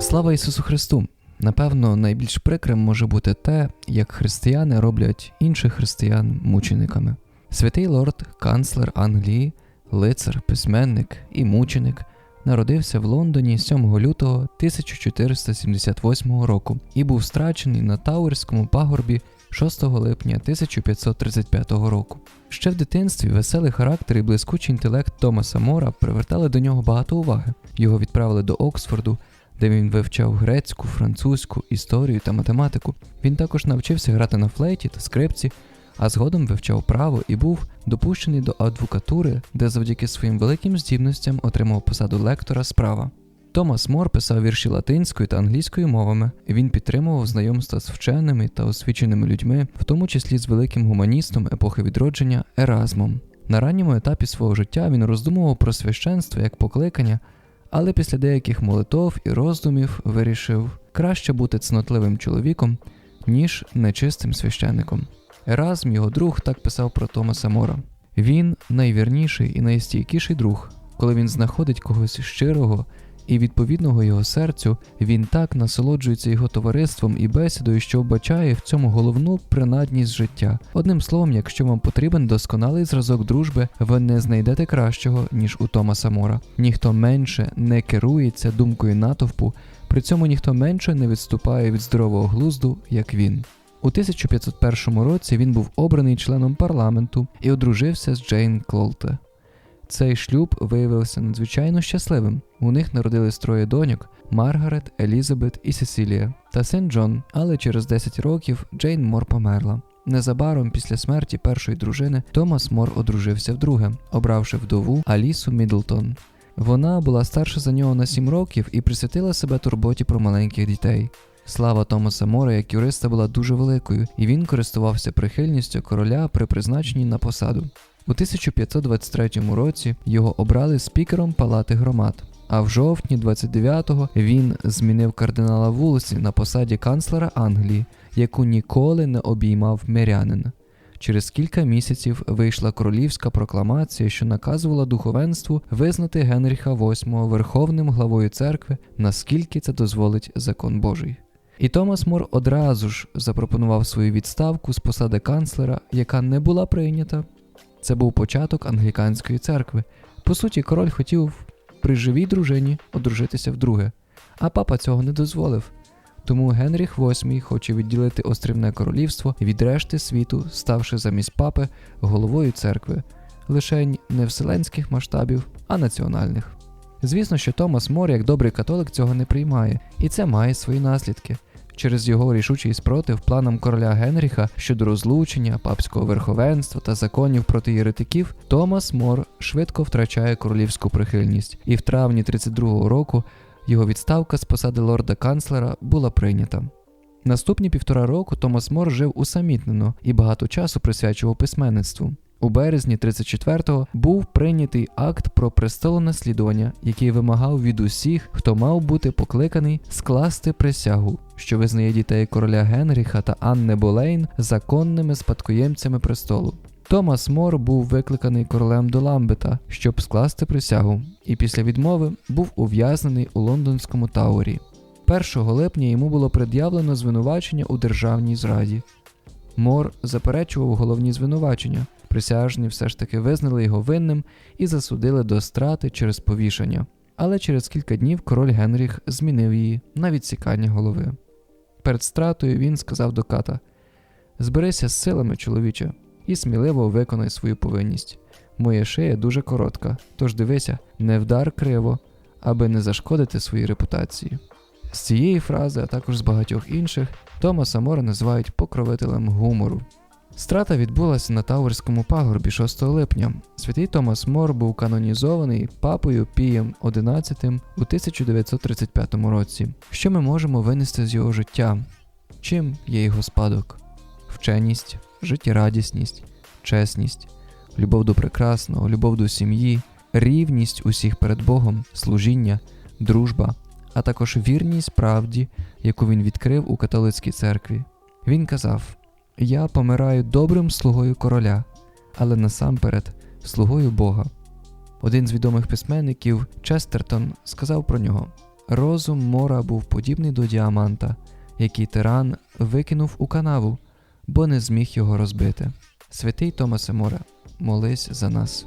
Слава Ісусу Христу! Напевно, найбільш прикрим може бути те, як християни роблять інших християн мучениками. Святий лорд, канцлер Англії, лицар, письменник і мученик народився в Лондоні 7 лютого 1478 року і був страчений на Тауерському пагорбі 6 липня 1535 року. Ще в дитинстві веселий характер і блискучий інтелект Томаса Мора привертали до нього багато уваги. Його відправили до Оксфорду, де він вивчав грецьку, французьку, історію та математику. Він також навчився грати на флейті та скрипці, а згодом вивчав право і був допущений до адвокатури, де завдяки своїм великим здібностям отримав посаду лектора справа. Томас Мор писав вірші латинською та англійською мовами, він підтримував знайомства з вченими та освіченими людьми, в тому числі з великим гуманістом епохи відродження Еразмом. На ранньому етапі свого життя він роздумував про священство як покликання, але після деяких молитов і роздумів вирішив краще бути цнотливим чоловіком, ніж нечистим священником. Еразм, його друг, так писав про Томаса Мора. Він найвірніший і найстійкіший друг, коли він знаходить когось щирого і відповідного його серцю, він так насолоджується його товариством і бесідою, що вбачає в цьому головну принадність життя. Одним словом, якщо вам потрібен досконалий зразок дружби, ви не знайдете кращого, ніж у Томаса Мора. Ніхто менше не керується думкою натовпу, при цьому ніхто менше не відступає від здорового глузду, як він. У 1501 році він був обраний членом парламенту і одружився з Джейн Клолте. Цей шлюб виявився надзвичайно щасливим. У них народились троє доньок: Маргарет, Елізабет і Сесілія та син Джон. Але через 10 років Джейн Мор померла. Незабаром після смерті першої дружини Томас Мор одружився вдруге, обравши вдову Алісу Мідлтон. Вона була старша за нього на 7 років і присвятила себе турботі про маленьких дітей. Слава Томаса Мора як юриста була дуже великою, і він користувався прихильністю короля при призначенні на посаду. У 1523 році його обрали спікером Палати громад. А в жовтні 29-го він змінив кардинала Вулсі на посаді канцлера Англії, яку ніколи не обіймав мирянин. Через кілька місяців вийшла королівська прокламація, що наказувала духовенству визнати Генріха VIII верховним главою церкви, наскільки це дозволить закон Божий. І Томас Мор одразу ж запропонував свою відставку з посади канцлера, яка не була прийнята. Це був початок англіканської церкви. По суті, король хотів при живій дружині одружитися вдруге, а папа цього не дозволив. Тому Генріх VIII хоче відділити острівне королівство від решти світу, ставши замість папи головою церкви, лише не вселенських масштабів, а національних. Звісно, що Томас Мор, як добрий католик, цього не приймає, і це має свої наслідки. Через його рішучий спротив планам короля Генріха щодо розлучення, папського верховенства та законів проти єретиків, Томас Мор швидко втрачає королівську прихильність, і в травні 32-го року його відставка з посади лорда канцлера була прийнята. Наступні півтора року Томас Мор жив усамітнено і багато часу присвячував письменництву. У березні 34-го був прийнятий акт про престолонаслідування, який вимагав від усіх, хто мав бути покликаний, скласти присягу, що визнає дітей короля Генріха та Анни Болейн законними спадкоємцями престолу. Томас Мор був викликаний королем до Ламбета, щоб скласти присягу, і після відмови був ув'язнений у лондонському таурі. 1 липня йому було пред'явлено звинувачення у державній зраді. Мор заперечував головні звинувачення. Присяжні все ж таки визнали його винним і засудили до страти через повішання. Але через кілька днів король Генріх змінив її на відсікання голови. Перед стратою він сказав до ката: Зберися з силами, чоловіче, і сміливо виконай свою повинність. Моя шия дуже коротка, тож дивися, не вдар криво, аби не зашкодити своїй репутації. З цієї фрази, а також з багатьох інших, Томаса Мора називають покровителем гумору. Страта відбулася на Тауерському пагорбі 6 липня. Святий Томас Мор був канонізований папою Пієм XI у 1935 році. Що ми можемо винести з його життя? Чим є його спадок? Вченість, життєрадісність, чесність, любов до прекрасного, любов до сім'ї, рівність усіх перед Богом, служіння, дружба, а також вірність правді, яку він відкрив у католицькій церкві. Він казав. Я помираю добрим слугою короля, але насамперед слугою Бога. Один з відомих письменників Честертон сказав про нього: Розум Мора був подібний до діаманта, який тиран викинув у канаву, бо не зміг його розбити. Святий Томасе Море, молись за нас.